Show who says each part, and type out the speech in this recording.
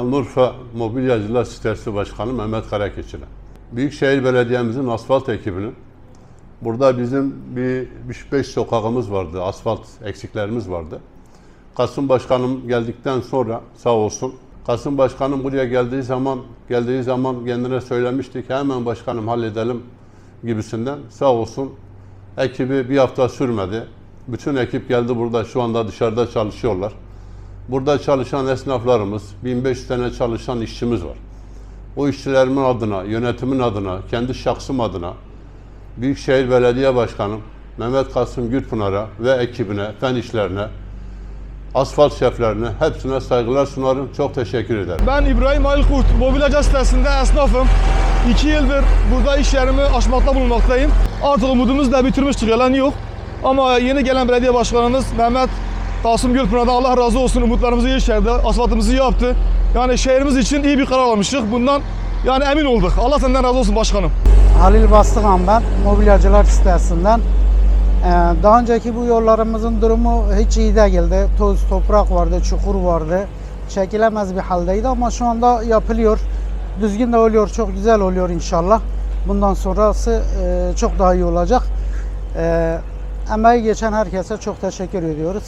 Speaker 1: Şanlıurfa Mobilyacılar Sitesi Başkanı Mehmet Karakeçili. Büyükşehir Belediye'mizin asfalt ekibinin burada bizim bir 5 sokağımız vardı, asfalt eksiklerimiz vardı. Kasım Başkanım geldikten sonra sağ olsun Kasım Başkanım buraya geldiği zaman geldiği zaman kendine söylemiştik hemen başkanım halledelim gibisinden sağ olsun ekibi bir hafta sürmedi. Bütün ekip geldi burada şu anda dışarıda çalışıyorlar. Burada çalışan esnaflarımız, 1500 tane çalışan işçimiz var. O işçilerimin adına, yönetimin adına, kendi şahsım adına Büyükşehir Belediye Başkanım Mehmet Kasım Gürpınar'a ve ekibine, fen işlerine, asfalt şeflerine hepsine saygılar sunarım. Çok teşekkür ederim.
Speaker 2: Ben İbrahim Aylkurt, mobilyacı sitesinde esnafım. İki yıldır burada iş yerimi açmakta bulunmaktayım. Artık umudumuz da bitirmiştik, yalan yok. Ama yeni gelen belediye başkanımız Mehmet Kasım Gülpınar'dan Allah razı olsun umutlarımızı yeşerdi, asfaltımızı yaptı. Yani şehrimiz için iyi bir karar almıştık. Bundan yani emin olduk. Allah senden razı olsun başkanım.
Speaker 3: Halil Bastıkan ben, mobilyacılar sitesinden. Ee, Daha önceki bu yollarımızın durumu hiç iyi değildi. Toz, toprak vardı, çukur vardı. Çekilemez bir haldeydi ama şu anda yapılıyor. Düzgün de oluyor, çok güzel oluyor inşallah. Bundan sonrası e, çok daha iyi olacak. Ee, Emeği geçen herkese çok teşekkür ediyoruz.